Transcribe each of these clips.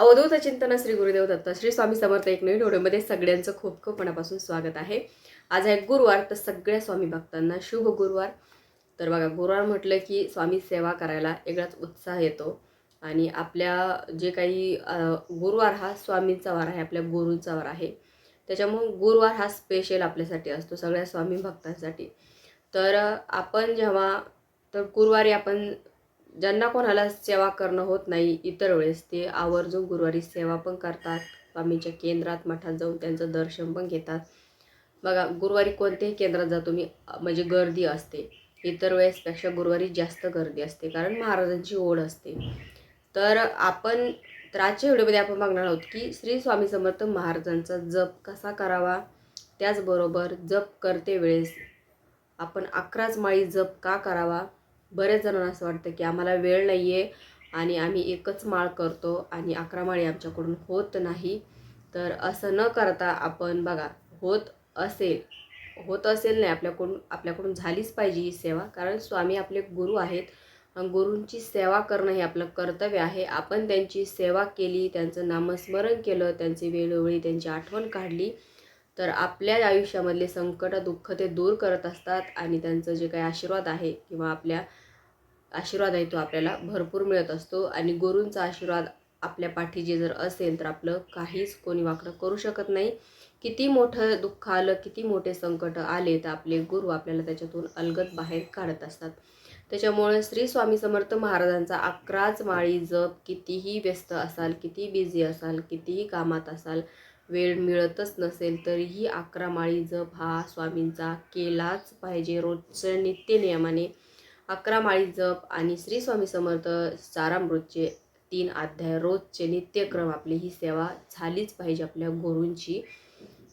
अवधूत चिंतन श्री गुरुदेव दत्त श्री स्वामी समर्थ एक नवीन व्हिडिओमध्ये सगळ्यांचं खूप खूप मनापासून स्वागत आहे. आज आहे गुरुवार तर सगळ्या स्वामी भक्तांना शुभ गुरुवार. तर बघा गुरुवार म्हटलं की स्वामी सेवा करायला वेगळाच उत्साह येतो. आणि आपल्या जे काही गुरुवार हा स्वामींचा वार आहे आपल्या गुरूंचा वार आहे. त्याच्यामुळं गुरुवार हा स्पेशल आपल्यासाठी असतो सगळ्या स्वामी भक्तांसाठी. तर आपण जेव्हा तर गुरुवारी आपण ज्यांना कोणाला सेवा करणं होत नाही इतर वेळेस ते आवर्जून गुरुवारी सेवा पण करतात. स्वामीच्या केंद्रात मठात जाऊन त्यांचं दर्शन पण घेतात. बघा गुरुवारी कोणत्याही केंद्रात जा तुम्ही म्हणजे गर्दी असते. इतर वेळेसपेक्षा गुरुवारी जास्त गर्दी असते कारण महाराजांची ओढ असते. तर आपण तर आजच्या व्हिडिओमध्ये आपण बघणार आहोत की श्री स्वामी समर्थ महाराजांचा जप कसा करावा? त्याचबरोबर जप करते वेळेस आपण अकराच माळी जप का करावा? बरेच जणांना असं वाटतं की आम्हाला वेळ नाही आहे आणि आम्ही एकच माळ करतो आणि अकरा माळी आमच्याकडून होत नाही. तर असं न करता आपण बघा होत असेल होत असेल नाही आपल्याकडून आपल्याकडून झालीच पाहिजे ही सेवा. कारण स्वामी आपले गुरु आहेत गुरूंची सेवा करणं हे आपलं कर्तव्य आहे. आपण त्यांची सेवा केली त्यांचं नामस्मरण केलं त्यांची वेळोवेळी त्यांची आठवण काढली तर आपल्या आयुष्यामधले संकट दुःख ते दूर करत असतात आणि त्यांचं जे काही आशीर्वाद आहे किंवा आपल्या आशीर्वाद आहे तो आपल्याला भरपूर मिळत असतो आणि गुरूंचा आशीर्वाद आपल्या पाठीशी जर असेल तर आपलं काहीच कोणी वाकडं करू शकत नाही. किती मोठं दुःख आलं किती मोठे संकट आले तर आपले गुरु आपल्याला त्याच्यातून अलगद बाहेर काढत असतात. त्याच्यामुळे श्री स्वामी समर्थ महाराजांचा अकराच माळी जप कितीही व्यस्त असाल किती बिझी असाल कितीही कामात असाल वेळ मिळतच नसेल तरीही अकरा माळी जप हा स्वामींचा केलाच पाहिजे. रोजच्या नित्यनियमाने अकरा माळी जप आणि श्री स्वामी समर्थ सारामृतचे तीन अध्याय रोजचे नित्यक्रम आपली ही सेवा झालीच पाहिजे आपल्या गुरूंची.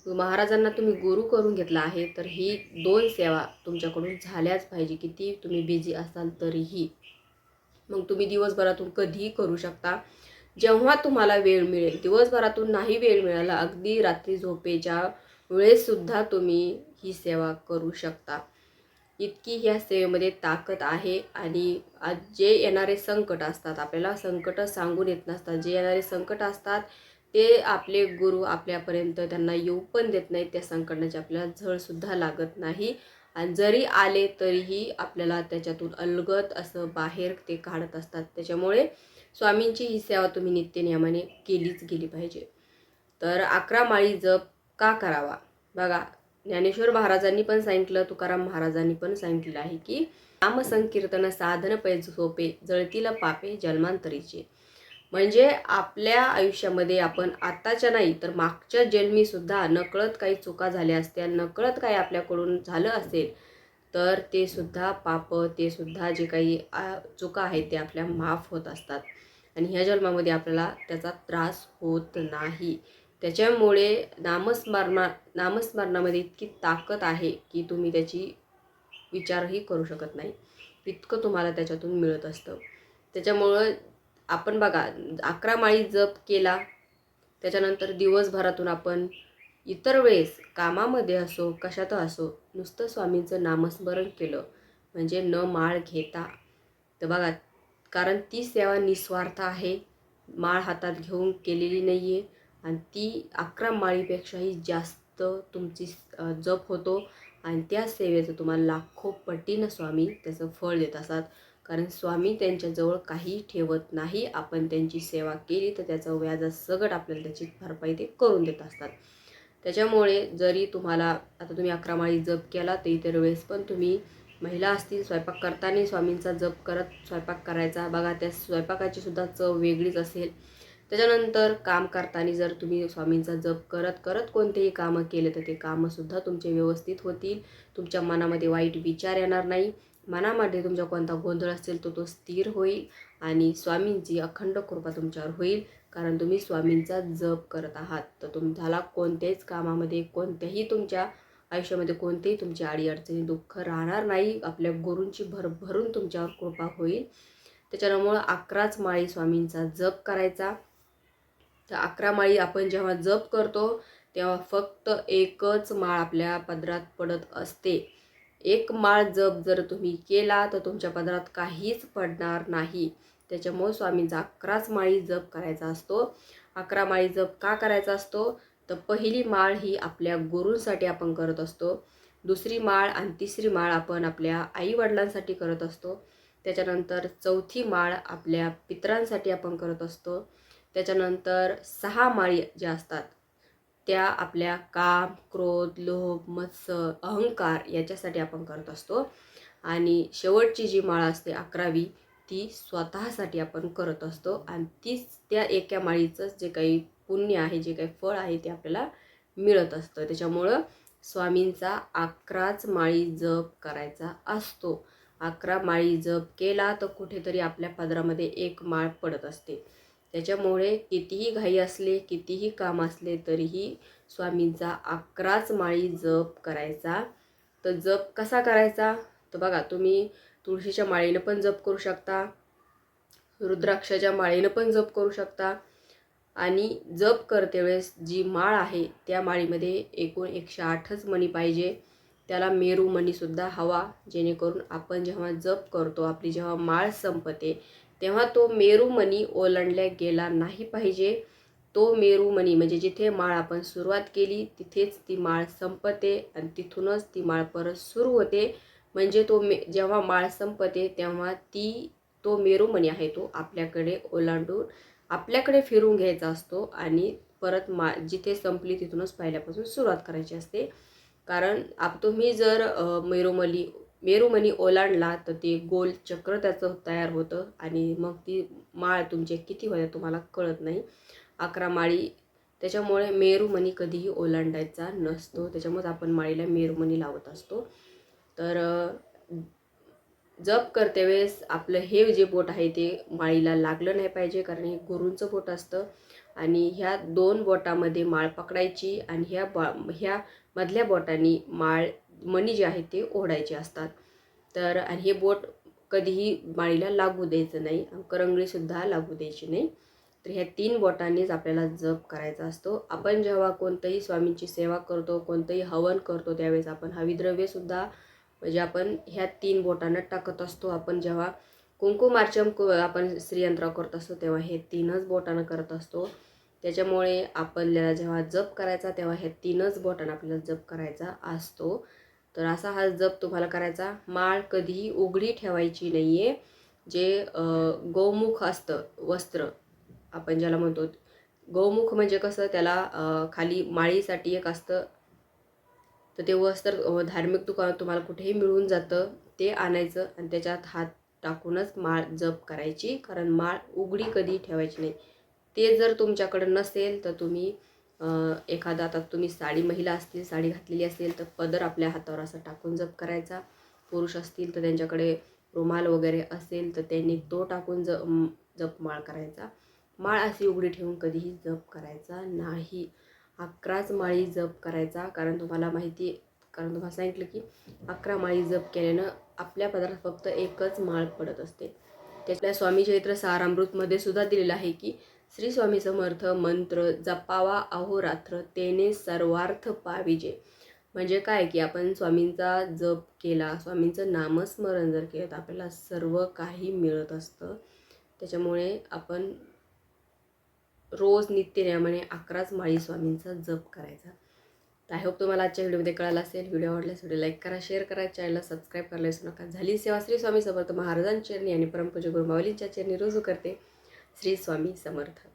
महाराजांना तुम्ही गुरु करून घेतला आहे तर ही दोन सेवा तुमच्याकडून झाल्याच पाहिजे. किती तुम्ही बिझी असाल तरीही. मग तुम्ही दिवसभरातून कधीही करू शकता. जेव्हा तुम्हाला वेळ मिळेल दिवसभरातून नाही वेळ मिळाला अगदी रात्री झोपेच्या वेळेसुद्धा तुम्ही ही सेवा करू शकता. इतकी ह्या सेवेमध्ये ताकद आहे आणि आज जे येणारे संकट असतात आपल्याला संकट सांगून येत नसतात. जे येणारे संकट असतात ते आपले गुरु आपल्यापर्यंत त्यांना येऊ पण देत नाहीत. त्या संकटाची आपल्याला झळसुद्धा लागत नाही. आणि जरी आले तरीही आपल्याला त्याच्यातून अलगत असं बाहेर ते काढत असतात. त्याच्यामुळे स्वामींची ही सेवा तुम्ही नित्यनियमाने केलीच गेली पाहिजे. तर अकरा माळी जप का करावा? बघा ज्ञानेश्वर महाराजांनी पण सांगितलं तुकाराम महाराजांनी पण सांगितलं आहे की नामसंकीर्तन साधन पै सोपे जळतील पापे जन्मांतरीचे. म्हणजे आपल्या आयुष्यामध्ये आपण आत्ताच्या नाही तर मागच्या जन्मीसुद्धा नकळत काही चुका झाल्या असत्या नकळत काही आपल्याकडून झालं असेल तर ते सुद्धा पाप ते सुद्धा जे काही चुका आहेत ते आपल्या माफ होत असतात. आणि ह्या जन्मामध्ये आपल्याला त्याचा त्रास होत नाही. त्याच्यामुळे नामस्मरणा नामस्मरणामध्ये इतकी ताकद आहे की तुम्ही त्याची विचारही करू शकत नाही. इतकं तुम्हाला त्याच्यातून मिळत असतं. त्याच्यामुळं आपण बघा अकरा माळी जप केला त्याच्यानंतर दिवसभरातून आपण इतर वेळेस कामामध्ये असो कशात असो नुसतं स्वामींचं नामस्मरण केलं. म्हणजे न माळ घेता. तर बघा कारण ती सेवा निस्वार्थ आहे. माळ हातात घेऊन केलेली नाही आहे आणि ती अकरा माळीपेक्षाही जास्त तुमची जप होतो. आणि त्या सेवेचं तुम्हाला लाखो पटीनं स्वामी त्याचं फळ देत असतात. कारण स्वामी त्यांच्याजवळ काही ठेवत नाही. आपण त्यांची सेवा केली तर त्याचं व्याजा आपल्याला त्याची भरपाई ते करून देत असतात. त्याच्यामुळे जरी तुम्हाला आता तुम्ही अकरा माळी जप केला तर इतर वेळेस पण तुम्ही महिला असतील स्वयंपाक करताना स्वामींचा जप करत स्वयंपाक करायचा. बघा त्या स्वयंपाकाची सुद्धा चव वेगळीच असेल. त्याच्यानंतर काम करताना जर तुम्ही स्वामींचा जप करत करत कोणतेही कामं केले तर ते कामंसुद्धा तुमचे व्यवस्थित होतील. तुमच्या मनामध्ये वाईट विचार येणार नाही. मनामध्ये तुमचा कोणता गोंधळ असेल तो तो स्थिर होईल. आणि स्वामींची अखंड कृपा तुमच्यावर होईल. कारण तुम्ही स्वामींचा जप करत आहात. तर तुम्हाला कोणत्याच कामामध्ये कोणत्याही तुमच्या आयुष्यामध्ये कोणतेही तुमची अडीअडचणी दुःख राहणार नाही. आपल्या गुरूंची भरभरून तुमच्यावर कृपा होईल. त्याच्यामुळं अकराच माळी स्वामींचा जप करायचा. तर अकरा माळी आपण जेव्हा जप करतो तेव्हा फक्त एकच माळ आपल्या पदरात पडत असते. एक माळ जप जर तुम्ही केला तर तुमच्या पदरात काहीच पडणार नाही. त्याच्यामुळे स्वामींचा अकराच माळी जप करायचा असतो. अकरा माळी जप का करायचा असतो? तर पहिली माळ ही आपल्या गुरूंसाठी आपण करत असतो. दुसरी माळ आणि तिसरी माळ आपण आपल्या आईवडिलांसाठी करत असतो. त्याच्यानंतर चौथी माळ आपल्या पितरांसाठी आपण करत असतो. त्याच्यानंतर सहा माळी ज्या असतात त्या आपल्या काम क्रोध लोभ मत्सर अहंकार याच्यासाठी आपण करत असतो. आणि शेवटची जी माळ असते अकरावी ती स्वतःसाठी आपण करत असतो. आणि तीच त्या एका माळीचंच जे काही पुण्य आहे जे काही फळ आहे ते आपल्याला मिळत असतं. त्याच्यामुळं स्वामींचा अकराच माळी जप करायचा असतो. अकरा माळी जप केला तर कुठेतरी आपल्या पदरामध्ये एक माळ पडत असते. त्याच्यामुळे कितीही घाई असले कितीही काम असले तरीही स्वामींचा अकराच माळी जप करायचा. तर जप कसा करायचा? तर बघा तुम्ही तुळशीच्या माळीनं पण जप करू शकता. रुद्राक्षाच्या माळीनं पण जप करू शकता. आणि जप करते वेळेस जी माळ आहे त्या माळीमध्ये एकूण एकशे आठच मणी पाहिजे. त्याला मेरू मणीसुद्धा हवा जेणेकरून आपण जेव्हा जप करतो आपली जेव्हा माळ संपते तेव्हा तो मेरू मणी ओलांडल्या गेला नाही पाहिजे. तो मेरू मणी म्हणजे जिथे माळ आपण सुरुवात केली तिथेच ती माळ संपते आणि तिथूनच ती माळ परत सुरू होते. म्हणजे तो मे जेव्हा माळ संपते तेव्हा ती तो मेरूमणी आहे तो आपल्याकडे ओलांडून आपल्याकडे फिरून घ्यायचा असतो आणि परत मा जिथे संपली तिथूनच पहिल्यापासून सुरुवात करायची असते. कारण आप तुम्ही जर मेरुमली मेरुमणी ओलांडला तर ते गोल चक्र त्याचं तयार होतं आणि मग ती माळ तुमचे किती होते तुम्हाला कळत नाही. अकरा माळी त्याच्यामुळे मेरुमणी कधीही ओलांडायचा नसतो. त्याच्यामुळेच आपण माळीला मेरुमणी लावत असतो. तर जप करते वेळेस आपलं हे जे बोट आहे ते माळीला लागलं नाही पाहिजे कारण हे गुरूंचं बोट असतं. आणि ह्या दोन बोटामध्ये माळ पकडायची आणि ह्या बा ह्या मधल्या बोटांनी माळ मणी जे आहे ते ओढायचे असतात. तर आणि हे बोट कधीही माळीला लागू द्यायचं नाही करंगळीसुद्धा लागू द्यायची नाही. तर ह्या तीन बोटांनीच आपल्याला जप करायचा असतो. आपण जेव्हा कोणतंही स्वामींची सेवा करतो कोणतंही हवन करतो त्यावेळेस आपण हविद्रव्यसुद्धा म्हणजे आपण ह्या तीन बोटांना टाकत असतो. आपण जेव्हा कुंकुमार्चन कु आपण श्रीयंत्र करत असतो तेव्हा हे तीनच बोटानं करत असतो. त्याच्यामुळे आपल्याला जेव्हा जप करायचा तेव्हा हे तीनच बोटानं आपल्याला जप करायचा असतो. तर असा हा जप तुम्हाला करायचा. माळ कधीही उघडी ठेवायची नाही आहे जे गौमुख असतं वस्त्र आपण ज्याला म्हणतो गौमुख म्हणजे कसं त्याला खाली माळीसाठी एक असतं तर ते वस्त्र धार्मिक दुकान तुम्हाला कुठेही मिळून जातं ते आणायचं आणि त्याच्यात हात टाकूनच माळ जप करायची. कारण माळ उघडी कधी ठेवायची नाही. ते जर तुमच्याकडं नसेल तर तुम्ही एखादा आता तुम्ही साडी महिला असतील साडी घातलेली असेल तर पदर आपल्या हातावर असं टाकून जप करायचा. पुरुष असतील तर त्यांच्याकडे रुमाल वगैरे असेल तर त्यांनी तो टाकून ज जप माळ करायचा. माळ अशी उघडी ठेवून कधीही जप करायचा नाही. अकराच माळी जप करायचा. कारण तुम्हाला माहिती कारण तुम्हाला सांगितलं की अकरा माळी जप केल्यानं आपल्या पदार्थ फक्त एकच माळ पडत असते. त्यातल्या स्वामी चैत्र सारामृतमध्ये सुद्धा दिलेलं आहे की श्री स्वामी समर्थ मंत्र जपावा अहोरात्र तेने सर्वार्थ पाविजे. म्हणजे काय की आपण स्वामींचा जप केला स्वामींचं नामस्मरण जर केलं तर आपल्याला सर्व काही मिळत असतं. त्याच्यामुळे आपण रोज नित्यनियमाने अकराच माळी स्वामींचा जप करायचा. तर आय होप तुम्हाला आजच्या व्हिडिओमध्ये कळालं असेल. व्हिडिओ आवडल्यास व्हिडिओ लाईक करा शेअर करा चॅनलला सबस्क्राईब करायला विसरू नका. झाली सेवा श्री स्वामी समर्थ महाराजांच्या चरणी आणि परमपूज्य गुरुमावलींच्या चरणी रुजू करते. श्री स्वामी समर्थ.